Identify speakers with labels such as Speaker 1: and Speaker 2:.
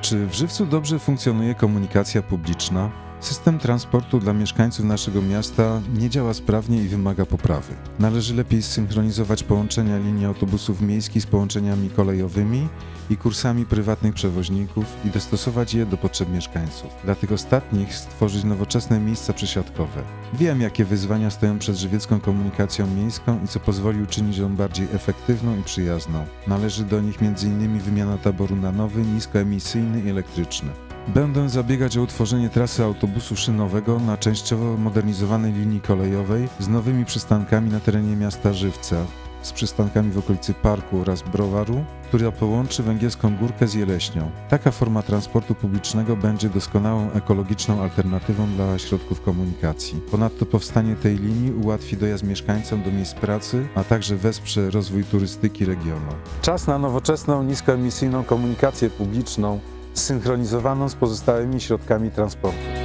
Speaker 1: Czy w Żywcu dobrze funkcjonuje komunikacja publiczna? System transportu dla mieszkańców naszego miasta nie działa sprawnie i wymaga poprawy. Należy lepiej zsynchronizować połączenia linii autobusów miejskich z połączeniami kolejowymi i kursami prywatnych przewoźników i dostosować je do potrzeb mieszkańców. Dla tych ostatnich stworzyć nowoczesne miejsca przesiadkowe. Wiem, jakie wyzwania stoją przed żywiecką komunikacją miejską i co pozwoli uczynić ją bardziej efektywną i przyjazną. Należy do nich m.in. wymiana taboru na nowy, niskoemisyjny i elektryczny. Będę zabiegać o utworzenie trasy autobusu szynowego na częściowo modernizowanej linii kolejowej z nowymi przystankami na terenie miasta Żywca, z przystankami w okolicy parku oraz browaru, która połączy Węgierską Górkę z Jeleśnią. Taka forma transportu publicznego będzie doskonałą ekologiczną alternatywą dla środków komunikacji. Ponadto powstanie tej linii ułatwi dojazd mieszkańcom do miejsc pracy, a także wesprze rozwój turystyki regionu. Czas na nowoczesną, niskoemisyjną komunikację publiczną zsynchronizowaną z pozostałymi środkami transportu.